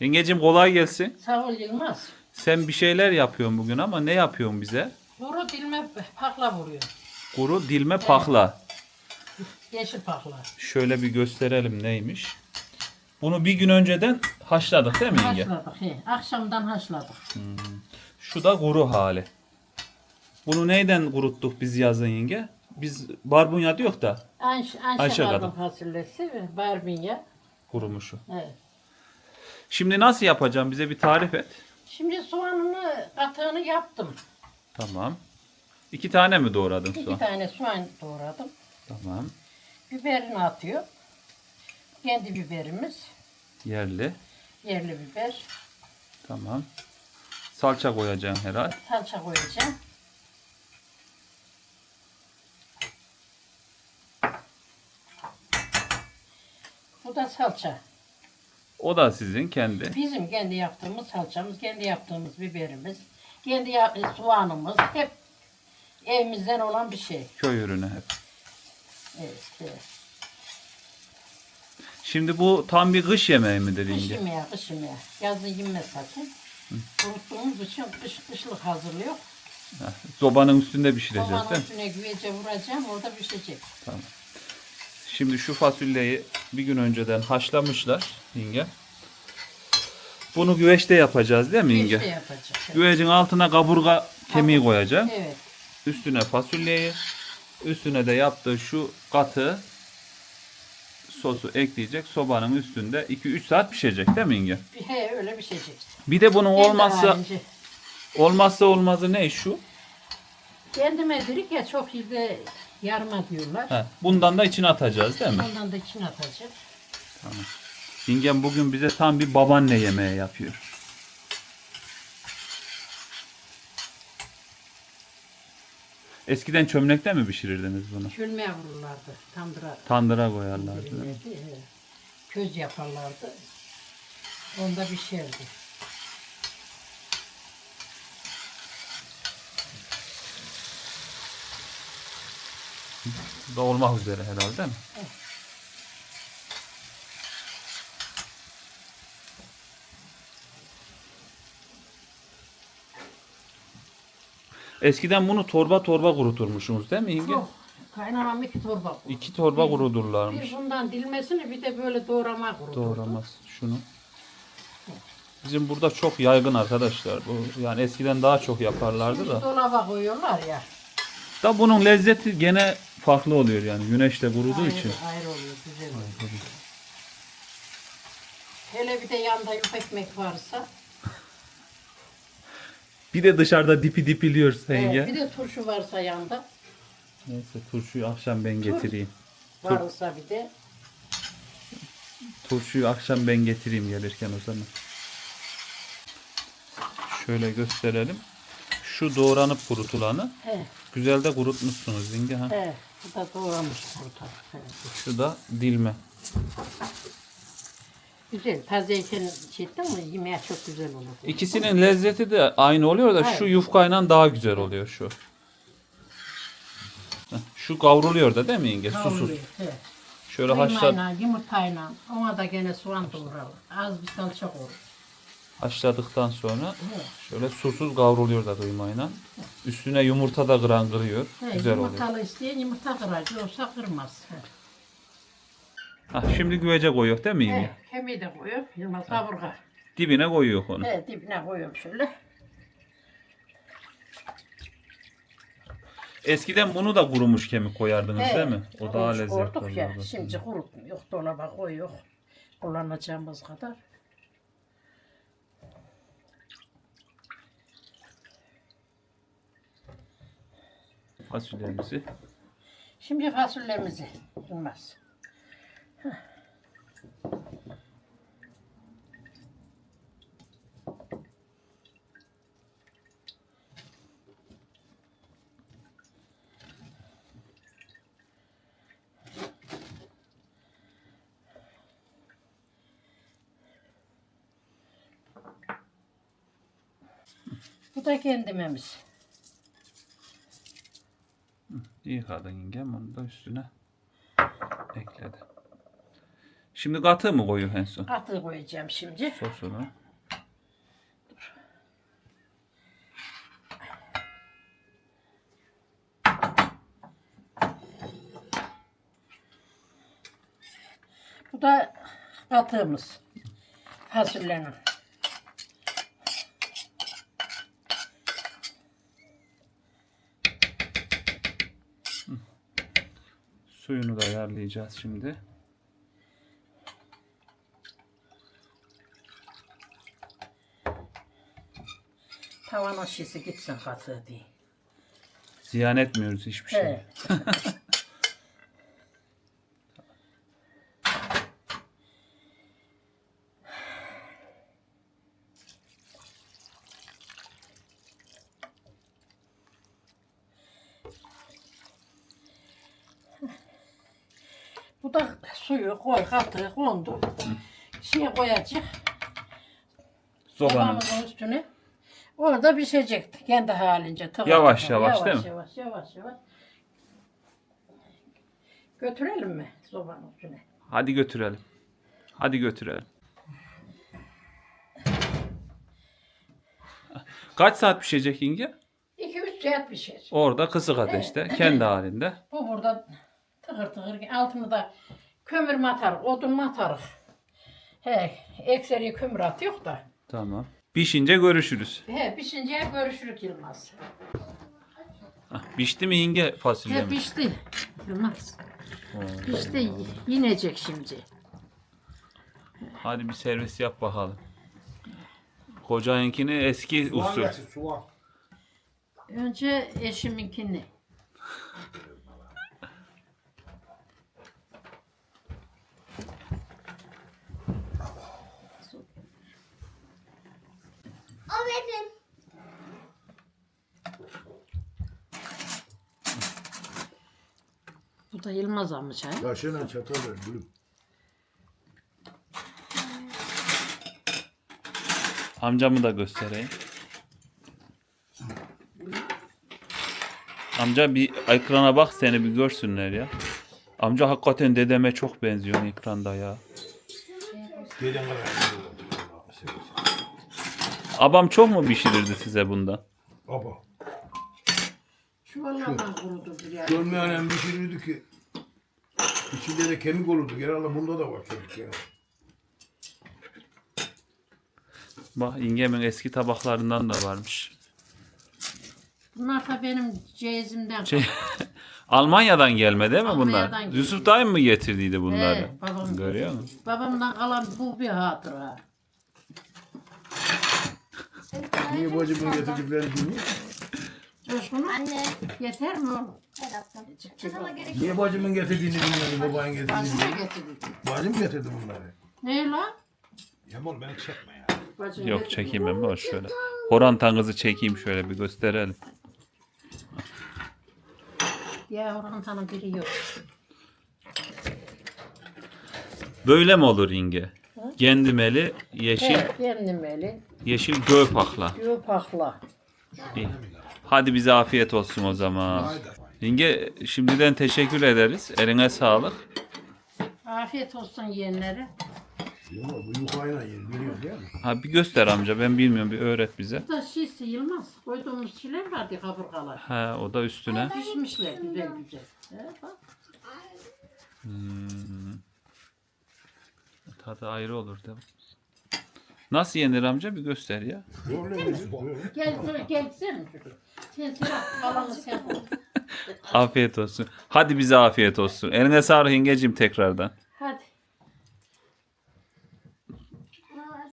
Yengecim kolay gelsin. Sağ ol Yılmaz. Sen bir şeyler yapıyorsun bugün ama ne yapıyorsun bize? Kuru dilme pakla vuruyor. Kuru dilme pakla. Yeşil pakla. Şöyle bir gösterelim neymiş. Bunu bir gün önceden haşladık değil mi yenge? Haşladık. He. Akşamdan haşladık. Şu da kuru hali. Bunu neyden kuruttuk biz yazın yenge? Biz barbunya diyor da Ayşe, Ayşe Ayşe kadın. fasulyesi barbunya. kurumuşu. Evet. Şimdi nasıl yapacağım? Bize bir tarif et. Şimdi soğanını, katığını yaptım. Tamam. İki tane mi doğradın İki soğan? tane soğan doğradım. Tamam. Biberini atıyor. Kendi biberimiz. Yerli. Yerli biber. Tamam. Salça koyacaksın herhalde. Salça koyacağım. Bu da salça. O da sizin kendi. Bizim kendi yaptığımız salçamız, kendi yaptığımız biberimiz, kendi yap- soğanımız hep evimizden olan bir şey. Köy ürünü hep. Evet, evet. Şimdi bu tam bir kış yemeği midir Kış yenge? yemeği, kış yemeği. Yazın yenmez zaten. Kuruttuğumuz için kış, kışlık hazırlıyor. Heh, Sobanın üstünde pişireceğiz Soğanın değil mi? üstüne güvece vuracağım, orada pişecek. Tamam. Şimdi şu fasulyeyi bir gün önceden haşlamışlar yenge. Bunu güveçte yapacağız değil mi Bir yenge? şey yapacak. Evet. Güvecin altına kaburga kemiği koyacağım. evet. Üstüne fasulyeyi, üstüne de yaptığı şu katı sosu ekleyecek. Sobanın üstünde 2-3 saat pişecek değil mi? Bir, he, öyle pişecek. Bir de bunun olmazsa olmazsa olmazı ne şu? Kendime dedik ya çok yerde yarma diyorlar. He, bundan da içine atacağız değil mi? Ondan da içine atacak. Yengem bugün bize tam bir babaanne yemeği yapıyor. Eskiden çömlekte mi pişirirdiniz bunu? Çölmeye vururlardı. Tandıra Tandıra koyarlardı. Köz yaparlardı. Onda pişerdi. Da olmak üzere herhalde değil mi? Eskiden bunu torba torba kuruturmuşsunuz değil mi yenge? Çok. Kaynanam iki torba kurdu. İki torba Bir kurudurlarmış. bundan dilmesini bir de böyle doğrama kurdu. Doğramaz şunu. Bizim burada çok yaygın arkadaşlar. Bu yani eskiden daha çok yaparlardı da. Dolaba koyuyorlar ya. Da bunun lezzeti gene farklı oluyor yani güneşte kuruduğu ayrı, için. ayrı oluyor, güzel oluyor. Hele bir de yanda yufka ekmek varsa. Bir de dışarıda dipi dipiliyoruz yenge. Evet, bir de turşu varsa yanda. Neyse turşuyu akşam ben getireyim. Varsa bir de. Turşuyu akşam ben getireyim gelirken o zaman. Şöyle gösterelim. Şu doğranıp kurutulanı He, güzel de kurutmuşsunuz yenge ha. he. Bu da doğramış burada. Evet. Şu da dilme. Güzel. Tazeyken şey ettin mi yemeğe çok güzel olur. İkisinin lezzeti de aynı oluyor da şu Evet. yufkayla daha güzel oluyor şu. Heh, Şu kavruluyor da değil mi yenge? Susuz. Kavruluyor, he. Şöyle haşla, Kıymayla, yumurtayla, ona da gene soğan doğralım. Az bir salça koy. Haşladıktan sonra şöyle susuz kavruluyor da kıymayla. Üstüne yumurta da kıran kırıyor. He, Güzel oluyor. yumurtalı isteyen yumurta kıracak, yoksa kırmaz. He. Hah, şimdi güvece koyuyor değil mi? He, kemiği de koyuyor, yılmaz kaburga. Dibine koyuyor onu. He, dibine koyuyorum şöyle. Eskiden bunu da kurumuş kemik koyardınız He, değil mi? O daha kurumuş lezzetli ya. Şimdi kurutmuyor, dolaba koyuyor. Kullanacağımız kadar. Fasulyemizi. Şimdi fasulyemizi yılmaz. Bu da kendimemiz. Yıkadın yengem onu da üstüne ekledi. Şimdi katı mı koyuyor en son? Katı koyacağım şimdi. Sosunu. Bu da katığımız. Fasulyenin. Suyunu da ayarlayacağız şimdi. Tavanın şişi gitsin katığı diye. Ziyan etmiyoruz hiçbir şey. Bu da suyu koy, katığı kondu. Şeye koyacak. Sobanın. Sobamızın üstüne. Orada pişecek kendi halince. tıkır Yavaş tıkır. yavaş, yavaş, değil mi? Yavaş yavaş yavaş. Götürelim mi sobanın üstüne? Hadi götürelim. Hadi götürelim. Kaç saat pişecek inge? 2-3 saat pişer. Orada kısık ateşte, kendi halinde. Bu burada tıkır tıkır altını da kömür mü odun mu? He, ekseri kömür atıyor da. Tamam. Pişince görüşürüz. He, pişince görüşürük Yılmaz. Hah, Pişti mi inge fasulye He, mi? pişti. Yılmaz. Pişti, yinecek şimdi. Hadi bir servis yap bakalım. Kocayınkini eski Soğan usul. getir, soğan. Önce eşiminkini. O benim. Bu da Yılmaz almış ha. Kaşığıyla çatal ver gülüm. Amcamı da göstereyim. Amca bir ekrana bak seni bir görsünler ya. Amca hakikaten dedeme çok benziyor ekranda ya. Gelen kadar. Abam çok mu pişirirdi size bundan? Baba. Çuvallardan kurudu bir yer. Görmeyen şeydi ki. İçinde de kemik olurdu. Genelde bunda da var kemik yani. Bak İngem'in eski tabaklarından da varmış. Bunlar da benim ceyizimden. Şey, Almanya'dan gelme değil mi bunlar? Almanya'dan geldi. Yusuf dayım mı getirdiydi bunları? He, babam Görüyor musun? Babamdan kalan bu bir hatıra. Niye bacımın getirdiklerini bilmiyor? Coşkun Anne. yeter mi oğlum? Niye bacımın getirdiğini bilmiyorum, babanın getirdiğini. getirdik. Bacım getirdi bunları. Ne lan? Yaman beni çekme ya. Bacın Yok getirdi. çekeyim ben boş şöyle. Horantanızı çekeyim şöyle bir gösterelim. Ya oranın tanı biri yok. Böyle mi olur İnge? Gendimeli, yeşil, He, kendim eli. yeşil göğpakla. Yupakla. İyi. Hadi bize afiyet olsun o zaman. İnge şimdiden teşekkür ederiz. Eline sağlık. Afiyet olsun yeğenlere. Yaman bu yukayla yer biliyor değil mi? Ha bir göster amca ben bilmiyorum bir öğret bize. Bu da şişsi Yılmaz. Koyduğumuz şeyler vardı kaburgalar. Ha o da üstüne. Pişmişler güzel güzel. He, bak. Tadı ayrı olur değil mi? Nasıl yenir amca bir göster ya. Böyle? Böyle. Gel sen sıra kalanı sen koy. Afiyet olsun. Hadi bize afiyet olsun. Eline sağlık İngeciğim tekrardan.